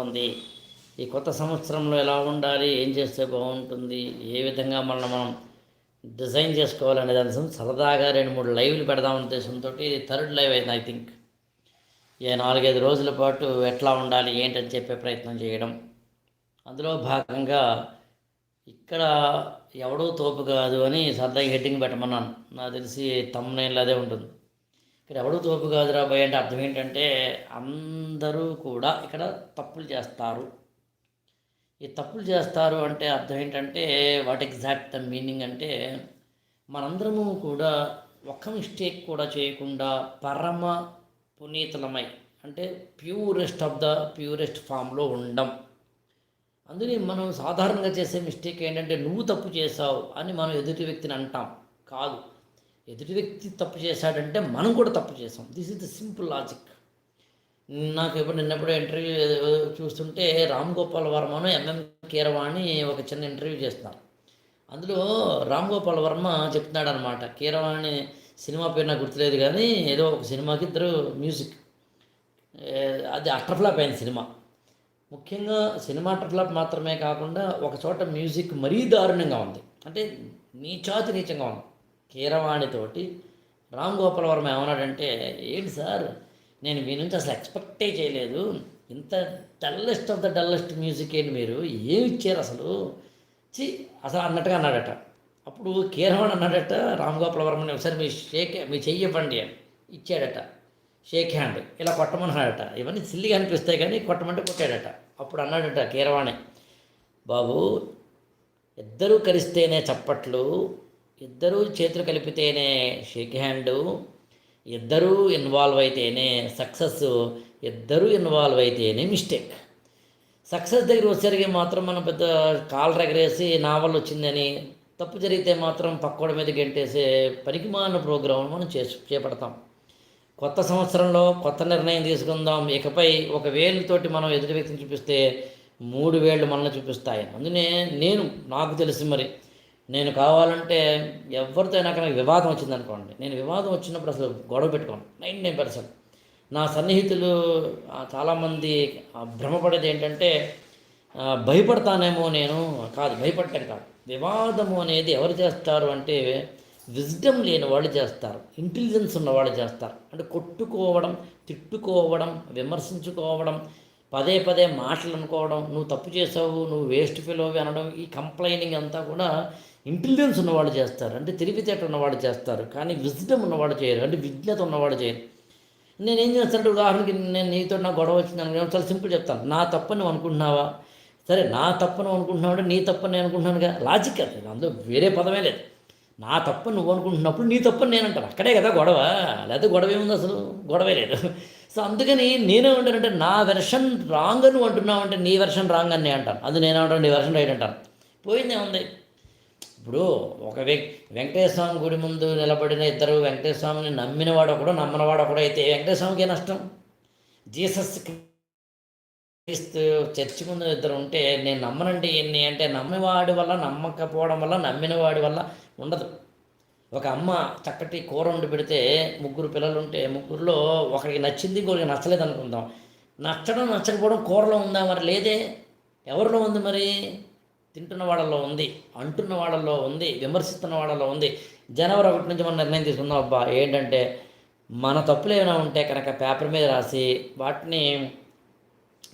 ఉంది ఈ కొత్త సంవత్సరంలో ఎలా ఉండాలి ఏం చేస్తే బాగుంటుంది ఏ విధంగా మనం మనం డిజైన్ చేసుకోవాలనే దాని కోసం సరదాగా రెండు మూడు లైవ్లు పెడదాం ఉద్దేశంతో ఇది థర్డ్ లైవ్ అయింది ఐ థింక్. ఏ నాలుగైదు రోజుల పాటు ఎట్లా ఉండాలి ఏంటని చెప్పే ప్రయత్నం చేయడం. అందులో భాగంగా ఇక్కడ ఎవడో తోపు కాదు అని సరదాగా హెడ్డింగ్ పెట్టమన్నాను. నాకు తెలిసి తమ్మునైన్లో అదే ఉంటుంది. ఇక్కడ ఎవడు తోపు కాదురా భయ అంటే అర్థం ఏంటంటే అందరూ కూడా ఇక్కడ తప్పులు చేస్తారు. ఈ తప్పులు చేస్తారు అంటే అర్థం ఏంటంటే వాట్ ఎగ్జాక్ట్ ద మీనింగ్ అంటే మనందరము కూడా ఒక్క మిస్టేక్ కూడా చేయకుండా పరమ పునీతలమై అంటే ప్యూరెస్ట్ ఆఫ్ ద ప్యూరెస్ట్ ఫామ్లో ఉండం. అందుకని మనం సాధారణంగా చేసే మిస్టేక్ ఏంటంటే నువ్వు తప్పు చేసావు అని మనం ఎదుటి వ్యక్తిని అంటాం. కాదు. ఎదుటి వ్యక్తి తప్పు చేశాడంటే మనం కూడా తప్పు చేసాం this is the simple logic నాకు ఎప్పుడు నిన్నప్పుడు ఇంటర్వ్యూ చూస్తుంటే రామ్ గోపాల్ వర్మను ఎంఎం కీరవాణి ఒక చిన్న ఇంటర్వ్యూ చేస్తున్నారు. అందులో రామ్ గోపాల్ వర్మ చెప్తున్నాడు అనమాట కీరవాణి సినిమా పేరు నాకు గుర్తులేదు కానీ ఏదో ఒక సినిమాకి ఇద్దరు మ్యూజిక్ అది అట్రఫ్లాప్ అయిన సినిమా. ముఖ్యంగా సినిమా అట్రఫ్లాప్ మాత్రమే కాకుండా ఒక చోట మ్యూజిక్ మరీ దారుణంగా ఉంది. అంటే నీచాతి నీచంగా ఉంది. కీరవాణితోటి రామ్ గోపాల్ వర్మ ఏమన్నాడంటే ఏంటి సార్ నేను మీ నుంచి అసలు ఎక్స్పెక్టే చేయలేదు. ఇంత dullest of the dullest music ఏంటి మీరు? ఏమి ఇచ్చారు అసలు? చి అసలు అన్నట్టుగా అన్నాడట. అప్పుడు కీరవాణి అన్నాడట రామ్ గోపాల్ వర్మని ఒకసారి మీ షేక్ మీ చెయ్యి ఇవ్వండి అని ఇచ్చాడట. షేక్ హ్యాండ్ ఇలా కొట్టమన్నాడట. ఇవన్నీ సిల్లిగా అనిపిస్తాయి కానీ కొట్టమంటే కొట్టాడట. అప్పుడు అన్నాడట కీరవాణి బాబు ఇద్దరూ కలిస్తేనే చప్పట్లు ఇద్దరూ చేతులు కలిపితేనే షేక్ హ్యాండు ఇద్దరూ ఇన్వాల్వ్ అయితేనే సక్సెస్ ఇద్దరూ ఇన్వాల్వ్ అయితేనే మిస్టేక్. సక్సెస్ దగ్గర వచ్చేసరికి మాత్రం మనం పెద్ద కాలు ఎగరేసి నా వల్ల వచ్చిందని తప్పు జరిగితే మాత్రం పక్కోడ మీద గెంటేసే పనికిమాలిన ప్రోగ్రాం మనం చేసి చేపడతాం. కొత్త సంవత్సరంలో కొత్త నిర్ణయం తీసుకుందాం. ఇకపై ఒక వేలుతోటి మనం ఎదుటి వ్యక్తిని చూపిస్తే మూడు వేళ్ళు మనల్ని చూపిస్తాయి అందునే నేను నాకు తెలిసి మరి నేను కావాలంటే ఎవరితో అయినా నాకు వివాదం వచ్చిందనుకోండి నేను వివాదం వచ్చినప్పుడు అసలు గొడవ పెట్టుకోను. Nine nine percent. నా సన్నిహితులు చాలామంది భ్రమపడేది ఏంటంటే భయపడతానేమో నేను కాదు భయపడటం కాదు. వివాదము అనేది ఎవరు చేస్తారు అంటే విజ్డమ్ లేని వాళ్ళు చేస్తారు. ఇంటెలిజెన్స్ ఉన్న వాళ్ళు చేస్తారు. అంటే కొట్టుకోవడం తిట్టుకోవడం విమర్శించుకోవడం పదే పదే మాటలు అనుకోవడం నువ్వు తప్పు చేసావు నువ్వు వేస్ట్ ఫెలోవి అనడం ఈ కంప్లైనింగ్ అంతా కూడా ఇంటెలిజెన్స్ ఉన్నవాళ్ళు చేస్తారు. అంటే తెలివితేట ఉన్నవాళ్ళు చేస్తారు. కానీ విజ్డమ్ ఉన్నవాడు చేయరు. అంటే విజ్ఞత ఉన్నవాడు చేయరు. నేనేం చేస్తానంటే ఉదాహరణకి నేను నీతో నా గొడవ వచ్చిందని చాలా సింపుల్ చెప్తాను. నా తప్పని నువ్వు అనుకుంటున్నావా? సరే నా తప్పను అనుకుంటున్నావు అంటే నీ తప్పని నేను అనుకుంటున్నానుగా లాజిక్ అది. అందులో వేరే పదమే లేదు. నా తప్పు నువ్వు అనుకుంటున్నప్పుడు నీ తప్పని నేను అంటాను. అక్కడే కదా గొడవ. లేకపోతే గొడవ ఏముంది అసలు? గొడవే లేదు. సో అందుకని నేనేమంటానంటే నా వెర్షన్ రాంగ్ అని అంటున్నావు అంటే నీ వెర్షన్ రాంగ్ అని నేను అంటాను. అది నేనేమంటాను నీ వెర్షన్ రైట్ అంటాను. పోయిందే ఉంది ఇప్పుడు ఒక వ్యక్తి వెంకటేశ్వర స్వామి గుడి ముందు నిలబడిన ఇద్దరు వెంకటేశ్వర స్వామిని నమ్మినవాడు ఒకడు నమ్మనవాడు ఒకడు అయితే వెంకటేశ్వర స్వామికి నష్టం. జీసస్ క్రీస్తు చర్చి ముందు ఇద్దరు ఉంటే నేను నమ్మనండి ఎన్ని అంటే నమ్మివాడి వల్ల నమ్మకపోవడం వల్ల నమ్మిన వాడి వల్ల ఉండదు. ఒక అమ్మ చక్కటి కూర వండి పెడితే ముగ్గురు పిల్లలు ఉంటే ముగ్గురులో ఒకరికి నచ్చింది ఇంకొకరికి నచ్చలేదు అనుకుందాం నచ్చడం నచ్చకపోవడం కూరలో ఉందా మరి? లేదే. ఎవరిలో ఉంది మరి? తింటున్న వాళ్ళలో ఉంది అంటున్న వాళ్ళలో ఉంది విమర్శిస్తున్న వాళ్ళలో ఉంది. జనవరి ఒకటి నుంచి మనం నిర్ణయం తీసుకుందాం. అబ్బా ఏంటంటే మన తప్పులు ఏమైనా ఉంటే కనుక పేపర్ మీద రాసి వాటిని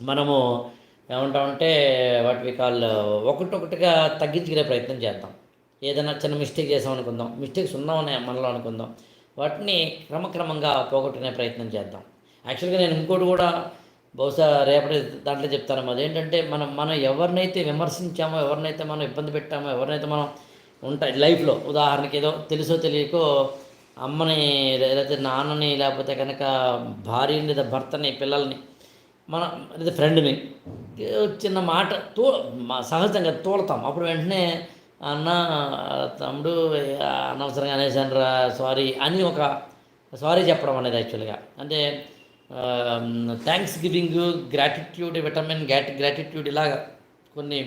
మనము ఏమంటామంటే వాటి కాల్ ఒకటొకటిగా తగ్గించుకునే ప్రయత్నం చేద్దాం. ఏదైనా చిన్న మిస్టేక్ చేసాం అనుకుందాం మిస్టేక్స్ ఉన్నామని మనలో అనుకుందాం. వాటిని క్రమక్రమంగా పోగొట్టుకునే ప్రయత్నం చేద్దాం. యాక్చువల్గా నేను ఇంకోటి కూడా బహుశా రేపటి దాంట్లో చెప్తాను అదేంటంటే మనం మనం ఎవరినైతే విమర్శించామో ఎవరినైతే మనం ఇబ్బంది పెట్టామో ఎవరినైతే మనం ఉంటాయి లైఫ్లో ఉదాహరణకి ఏదో తెలుసో తెలియకో అమ్మని లేకపోతే నాన్నని లేకపోతే కనుక భార్యని లేదా భర్తని పిల్లల్ని మన లేదా ఫ్రెండ్ని చిన్న మాట తో సహజంగా తోలుతాం. అప్పుడు వెంటనే అన్న తమ్ముడు అనవసరంగా అనేసానురా సారీ అని ఒక సారీ చెప్పడం అనేది యాక్చువల్గా. అంటే థ్యాంక్స్ గివింగ్ గ్రాటిట్యూడ్ విటమిన్ గ్రాటి గ్రాటిట్యూడ్ ఇలాగా కొన్ని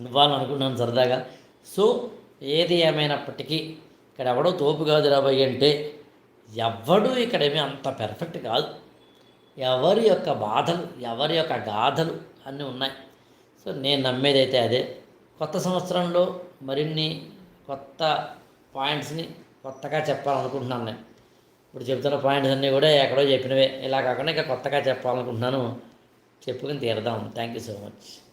ఇవ్వాలనుకున్నాను సరదాగా. సో ఏది ఏమైనప్పటికీ ఇక్కడ ఎవడో తోపు కాదు రాబోయ్ అంటే ఎవ్వడూ ఇక్కడేమీ అంత పెర్ఫెక్ట్ కాదు. ఎవరి యొక్క బాధలు ఎవరి యొక్క గాథలు అన్నీ ఉన్నాయి. సో నేను నమ్మేది అయితే అదే. కొత్త సంవత్సరంలో మరిన్ని కొత్త పాయింట్స్ని కొత్తగా చెప్పాలనుకుంటున్నాను నేను. ఇప్పుడు చెప్తున్న పాయింట్స్ అన్నీ కూడా ఎక్కడో చెప్పినవే. ఇలా కాకుండా ఇంకా కొత్తగా చెప్పాలనుకుంటున్నాను. చెప్పుకుని తీరదాం. Thank you so much